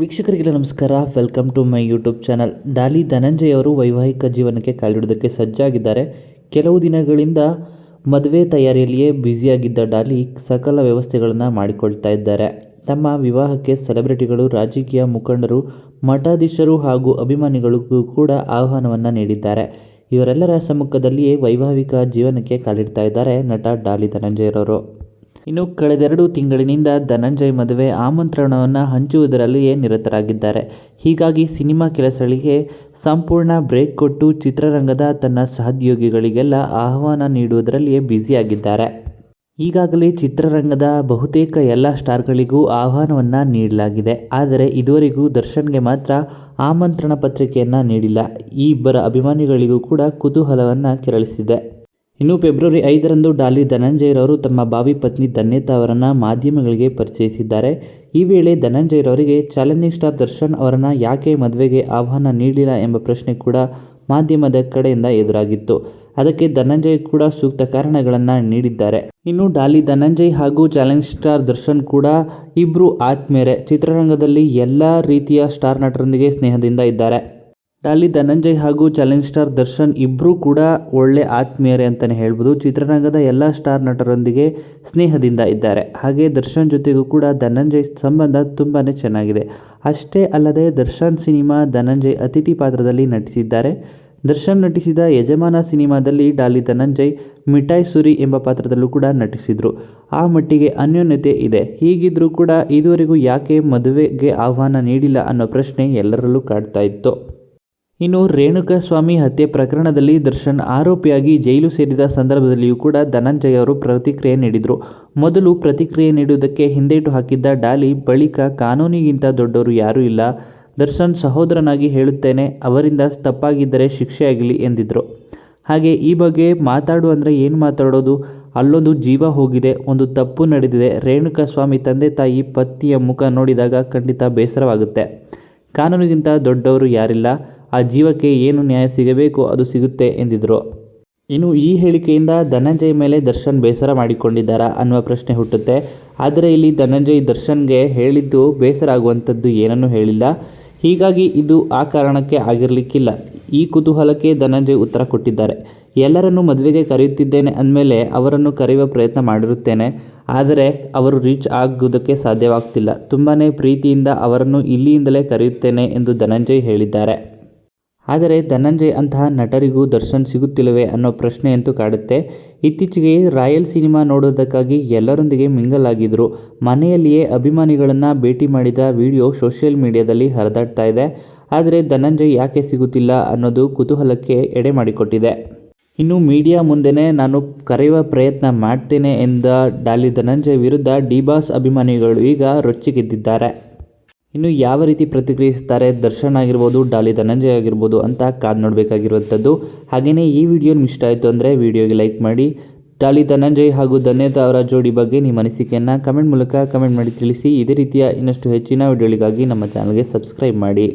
ವೀಕ್ಷಕರಿಗೆಲ್ಲ ನಮಸ್ಕಾರ. Welcome to my YouTube channel Dolly Dhananjay ಅವರು ವೈವಾಹಿಕ ಜೀವನಕ್ಕೆ ಕಾಲಿಡೋದಕ್ಕೆ ಸಜ್ಜಾಗಿದ್ದಾರೆ. ಕೆಲವು ದಿನಗಳಿಂದ ಮದುವೆ ತಯಾರಿಯಲ್ಲಿಯೇ ಬ್ಯುಸಿಯಾಗಿದ್ದ ಡಾಲಿ ಸಕಲ ವ್ಯವಸ್ಥೆಗಳನ್ನು ಮಾಡಿಕೊಳ್ತಾ ಇದ್ದಾರೆ. ತಮ್ಮ ವಿವಾಹಕ್ಕೆ ಸೆಲೆಬ್ರಿಟಿಗಳು, ರಾಜಕೀಯ ಮುಖಂಡರು, ಮಠಾಧೀಶರು ಹಾಗೂ ಅಭಿಮಾನಿಗಳಿಗೂ ಕೂಡ ಆಹ್ವಾನವನ್ನು ನೀಡಿದ್ದಾರೆ. ಇವರೆಲ್ಲರ ಸಮ್ಮುಖದಲ್ಲಿಯೇ ವೈವಾಹಿಕ ಜೀವನಕ್ಕೆ ಕಾಲಿಡ್ತಾ ಇದ್ದಾರೆ ನಟ ಡಾಲಿ ಧನಂಜಯರವರು ಇನ್ನು ಕಳೆದೆರಡು ತಿಂಗಳಿನಿಂದ ಧನಂಜಯ್ ಮದುವೆ ಆಮಂತ್ರಣವನ್ನು ಹಂಚುವುದರಲ್ಲಿಯೇ ನಿರತರಾಗಿದ್ದಾರೆ. ಹೀಗಾಗಿ ಸಿನಿಮಾ ಕೆಲಸಗಳಿಗೆ ಸಂಪೂರ್ಣ ಬ್ರೇಕ್ ಕೊಟ್ಟು ಚಿತ್ರರಂಗದ ತನ್ನ ಸಹೋದ್ಯೋಗಿಗಳಿಗೆಲ್ಲ ಆಹ್ವಾನ ನೀಡುವುದರಲ್ಲಿಯೇ ಬ್ಯುಸಿಯಾಗಿದ್ದಾರೆ. ಈಗಾಗಲೇ ಚಿತ್ರರಂಗದ ಬಹುತೇಕ ಎಲ್ಲ ಸ್ಟಾರ್ಗಳಿಗೂ ಆಹ್ವಾನವನ್ನು ನೀಡಲಾಗಿದೆ. ಆದರೆ ಇದುವರೆಗೂ ದರ್ಶನ್ಗೆ ಮಾತ್ರ ಆಮಂತ್ರಣ ಪತ್ರಿಕೆಯನ್ನು ನೀಡಿಲ್ಲ. ಈ ಇಬ್ಬರ ಅಭಿಮಾನಿಗಳಿಗೂ ಕೂಡ ಕುತೂಹಲವನ್ನು ಕೆರಳಿಸಿದೆ. ಇನ್ನು ಫೆಬ್ರವರಿ ಐದರಂದು ಡಾಲಿ ಧನಂಜಯರವರು ತಮ್ಮ ಭಾವಿ ಪತ್ನಿ ಧನ್ಯತಾ ಅವರನ್ನು ಮಾಧ್ಯಮಗಳಿಗೆ ಪರಿಚಯಿಸಿದ್ದಾರೆ. ಈ ವೇಳೆ ಧನಂಜಯರವರಿಗೆ ಚಾಲೆಂಜಿಂಗ್ ಸ್ಟಾರ್ ದರ್ಶನ್ ಅವರನ್ನು ಯಾಕೆ ಮದುವೆಗೆ ಆಹ್ವಾನ ನೀಡಲಿಲ್ಲ ಎಂಬ ಪ್ರಶ್ನೆ ಕೂಡ ಮಾಧ್ಯಮದ ಕಡೆಯಿಂದ ಎದುರಾಗಿತ್ತು. ಅದಕ್ಕೆ ಧನಂಜಯ್ ಕೂಡ ಸೂಕ್ತ ಕಾರಣಗಳನ್ನು ನೀಡಿದ್ದಾರೆ. ಇನ್ನು ಡಾಲಿ ಧನಂಜಯ್ ಹಾಗೂ ಚಾಲೆಂಜ್ ಸ್ಟಾರ್ ದರ್ಶನ್ ಕೂಡ ಇಬ್ಬರು ಆತ್ಮೀಯರೇ. ಚಿತ್ರರಂಗದಲ್ಲಿ ಎಲ್ಲ ರೀತಿಯ ಸ್ಟಾರ್ ನಟರೊಂದಿಗೆ ಸ್ನೇಹದಿಂದ ಇದ್ದಾರೆ. ಡಾಲಿ ಧನಂಜಯ್ ಹಾಗೂ ಚಾಲೆಂಜ್ ಸ್ಟಾರ್ ದರ್ಶನ್ ಇಬ್ಬರೂ ಕೂಡ ಒಳ್ಳೆ ಆತ್ಮೀಯರೇ ಅಂತಲೇ ಹೇಳ್ಬೋದು. ಚಿತ್ರರಂಗದ ಎಲ್ಲ ಸ್ಟಾರ್ ನಟರೊಂದಿಗೆ ಸ್ನೇಹದಿಂದ ಇದ್ದಾರೆ. ಹಾಗೆ ದರ್ಶನ್ ಜೊತೆಗೂ ಕೂಡ ಧನಂಜಯ್ ಸಂಬಂಧ ತುಂಬಾ ಚೆನ್ನಾಗಿದೆ. ಅಷ್ಟೇ ಅಲ್ಲದೆ ದರ್ಶನ್ ಸಿನಿಮಾ ಧನಂಜಯ್ ಅತಿಥಿ ಪಾತ್ರದಲ್ಲಿ ನಟಿಸಿದ್ದಾರೆ. ದರ್ಶನ್ ನಟಿಸಿದ ಯಜಮಾನ ಸಿನಿಮಾದಲ್ಲಿ ಡಾಲಿ ಧನಂಜಯ್, ಮಿಠಾಯ್ ಸುರಿ ಎಂಬ ಪಾತ್ರದಲ್ಲೂ ಕೂಡ ನಟಿಸಿದರು. ಆ ಮಟ್ಟಿಗೆ ಅನ್ಯೋನ್ಯತೆ ಇದೆ. ಹೀಗಿದ್ರೂ ಕೂಡ ಇದುವರೆಗೂ ಯಾಕೆ ಮದುವೆಗೆ ಆಹ್ವಾನ ನೀಡಿಲ್ಲ ಅನ್ನೋ ಪ್ರಶ್ನೆ ಎಲ್ಲರಲ್ಲೂ ಕಾಡ್ತಾ ಇತ್ತು. ಇನ್ನು ರೇಣುಕಾಸ್ವಾಮಿ ಹತ್ಯೆ ಪ್ರಕರಣದಲ್ಲಿ ದರ್ಶನ್ ಆರೋಪಿಯಾಗಿ ಜೈಲು ಸೇರಿದ ಸಂದರ್ಭದಲ್ಲಿಯೂ ಕೂಡ ಧನಂಜಯ ಅವರು ಪ್ರತಿಕ್ರಿಯೆ ನೀಡಿದರು. ಮೊದಲು ಪ್ರತಿಕ್ರಿಯೆ ನೀಡುವುದಕ್ಕೆ ಹಿಂದೇಟು ಹಾಕಿದ್ದ ಡಾಲಿ ಬಳಿಕ ಕಾನೂನಿಗಿಂತ ದೊಡ್ಡವರು ಯಾರೂ ಇಲ್ಲ. ದರ್ಶನ್ ಸಹೋದರನಾಗಿ ಹೇಳುತ್ತೇನೆ, ಅವರಿಂದ ತಪ್ಪಾಗಿದ್ದರೆ ಶಿಕ್ಷೆಯಾಗಲಿ ಎಂದಿದ್ದರು ಹಾಗೆ ಈ ಬಗ್ಗೆ ಮಾತಾಡು ಅಂದರೆ ಏನು ಮಾತಾಡೋದು? ಅಲ್ಲೊಂದು ಜೀವ ಹೋಗಿದೆ, ಒಂದು ತಪ್ಪು ನಡೆದಿದೆ. ರೇಣುಕಾಸ್ವಾಮಿ ತಂದೆ ತಾಯಿ ಪತ್ತಿಯ ಮುಖ ನೋಡಿದಾಗ ಖಂಡಿತ ಬೇಸರವಾಗುತ್ತೆ. ಕಾನೂನಿಗಿಂತ ದೊಡ್ಡವರು ಯಾರಿಲ್ಲ. ಆ ಜೀವಕ್ಕೆ ಏನು ನ್ಯಾಯ ಸಿಗಬೇಕು ಅದು ಸಿಗುತ್ತೆ ಎಂದಿದ್ರು ಇನ್ನು ಈ ಹೇಳಿಕೆಯಿಂದ ಧನಂಜಯ್ ಮೇಲೆ ದರ್ಶನ್ ಬೇಸರ ಮಾಡಿಕೊಂಡಿದ್ದಾರಾ ಅನ್ನುವ ಪ್ರಶ್ನೆ ಹುಟ್ಟುತ್ತೆ. ಆದರೆ ಇಲ್ಲಿ ಧನಂಜಯ್ ದರ್ಶನ್ಗೆ ಹೇಳಿದ್ದು ಬೇಸರ ಆಗುವಂಥದ್ದು ಏನನ್ನೂ ಹೇಳಿಲ್ಲ. ಹೀಗಾಗಿ ಇದು ಆ ಕಾರಣಕ್ಕೆ ಆಗಿರಲಿಕ್ಕಿಲ್ಲ. ಈ ಕುತೂಹಲಕ್ಕೆ ಧನಂಜಯ್ ಉತ್ತರ ಕೊಟ್ಟಿದ್ದಾರೆ. ಎಲ್ಲರನ್ನೂ ಮದುವೆಗೆ ಕರೆಯುತ್ತಿದ್ದೇನೆ ಅಂದಮೇಲೆ ಅವರನ್ನು ಕರೆಯುವ ಪ್ರಯತ್ನ ಮಾಡಿರುತ್ತೇನೆ. ಆದರೆ ಅವರು ರೀಚ್ ಆಗುವುದಕ್ಕೆ ಸಾಧ್ಯವಾಗ್ತಿಲ್ಲ. ತುಂಬಾ ಪ್ರೀತಿಯಿಂದ ಅವರನ್ನು ಇಲ್ಲಿಯಿಂದಲೇ ಕರೆಯುತ್ತೇನೆ ಎಂದು ಧನಂಜಯ್ ಹೇಳಿದ್ದಾರೆ. ಆದರೆ ಧನಂಜಯ್ ಅಂತಹ ನಟರಿಗೂ ದರ್ಶನ್ ಸಿಗುತ್ತಿಲ್ಲವೇ ಅನ್ನೋ ಪ್ರಶ್ನೆಯಂತೂ ಕಾಡುತ್ತೆ. ಇತ್ತೀಚೆಗೆ ರಾಯಲ್ ಸಿನಿಮಾ ನೋಡೋದಕ್ಕಾಗಿ ಎಲ್ಲರೊಂದಿಗೆ ಮಿಂಗಲ್ ಆಗಿದ್ದರು ಮನೆಯಲ್ಲಿಯೇ ಅಭಿಮಾನಿಗಳನ್ನು ಭೇಟಿ ಮಾಡಿದ ವಿಡಿಯೋ ಸೋಷಿಯಲ್ ಮೀಡಿಯಾದಲ್ಲಿ ಹರಿದಾಡ್ತಾ ಇದೆ. ಆದರೆ ಧನಂಜಯ್ ಯಾಕೆ ಸಿಗುತ್ತಿಲ್ಲ ಅನ್ನೋದು ಕುತೂಹಲಕ್ಕೆ ಎಡೆ ಮಾಡಿಕೊಟ್ಟಿದೆ. ಇನ್ನು ಮೀಡಿಯಾ ಮುಂದೆನೇ ನಾನು ಕರೆಯುವ ಪ್ರಯತ್ನ ಮಾಡ್ತೇನೆ ಎಂದ ಡಾಲಿ ಧನಂಜಯ್ ವಿರುದ್ಧ ಡಿ ಬಾಸ್ ಅಭಿಮಾನಿಗಳು ಈಗ ರೊಚ್ಚಿಗೆದ್ದಿದ್ದಾರೆ. ಇನ್ನು ಯಾವ ರೀತಿ ಪ್ರತಿಕ್ರಿಯಿಸ್ತಾರೆ ದರ್ಶನ್ ಆಗಿರ್ಬೋದು, ಡಾಲಿ ಧನಂಜಯ್ ಆಗಿರ್ಬೋದು ಅಂತ ಕಾದು ನೋಡಬೇಕಾಗಿರುವಂಥದ್ದು. ಹಾಗೆಯೇ ಈ ವಿಡಿಯೋ ನಿಮ್ಗೆ ಇಷ್ಟ ಆಯಿತು ಅಂದರೆ ವಿಡಿಯೋಗೆ ಲೈಕ್ ಮಾಡಿ. ಡಾಲಿ ಧನಂಜಯ್ ಹಾಗೂ ಧನ್ಯತಾ ಅವರ ಜೋಡಿ ಬಗ್ಗೆ ನಿಮ್ಮ ಅನಿಸಿಕೆಯನ್ನು ಕಮೆಂಟ್ ಮೂಲಕ ಕಮೆಂಟ್ ಮಾಡಿ ತಿಳಿಸಿ. ಇದೇ ರೀತಿಯ ಇನ್ನಷ್ಟು ಹೆಚ್ಚಿನ ವಿಡಿಯೋಗಳಿಗಾಗಿ ನಮ್ಮ ಚಾನಲ್ಗೆ ಸಬ್ಸ್ಕ್ರೈಬ್ ಮಾಡಿ.